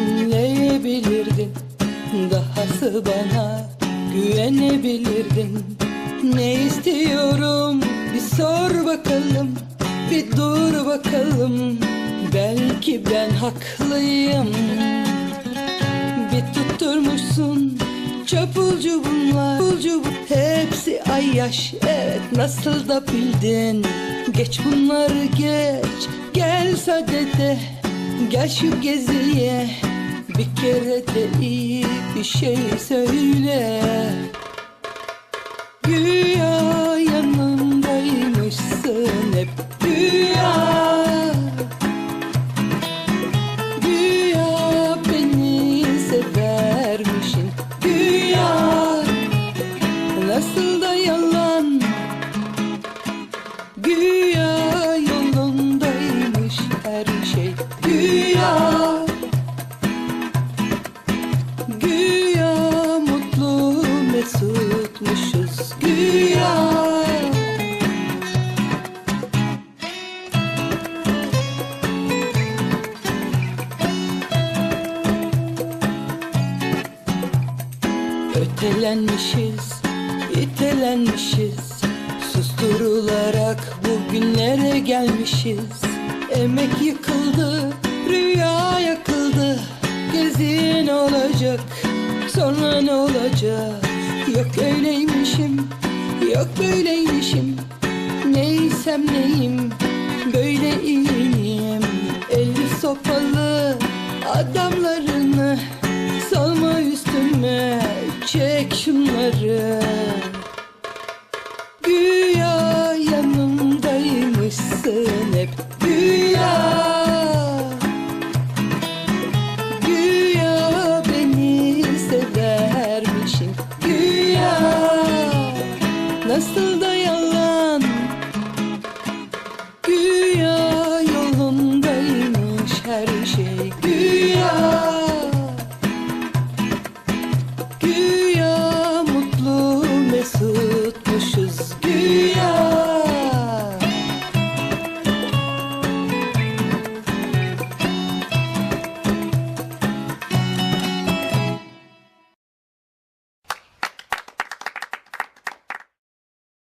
dinleyebilirdin Dahası bana güvenebilirdin. Ne istiyorum bir sor bakalım Bir dur bakalım. Belki ben haklıyım. Bir tutturmuşsun Çapulcu bunlar. Çapulcu bu. Hepsi ay yaş Evet nasıl da bildin? Geç bunları geç Gel sadede. Gel şu geziye Bir kere de iyi bir şey söyle. Güya yanımdaymışsın hep Güya Güya beni severmişsin Güya Nasıl da Güya mutlu mesutmuşuz. Güya. Ötelenmişiz, itelenmişiz. Susturularak bugünlere gelmişiz. Emek yıkıldı, olacak, sonra ne olacak? Yok öyleymişim, yok böyleymişim. Neysem neyim, böyle iyiyim. Eli sopalı adamlarını Salma üstüme, çek şunları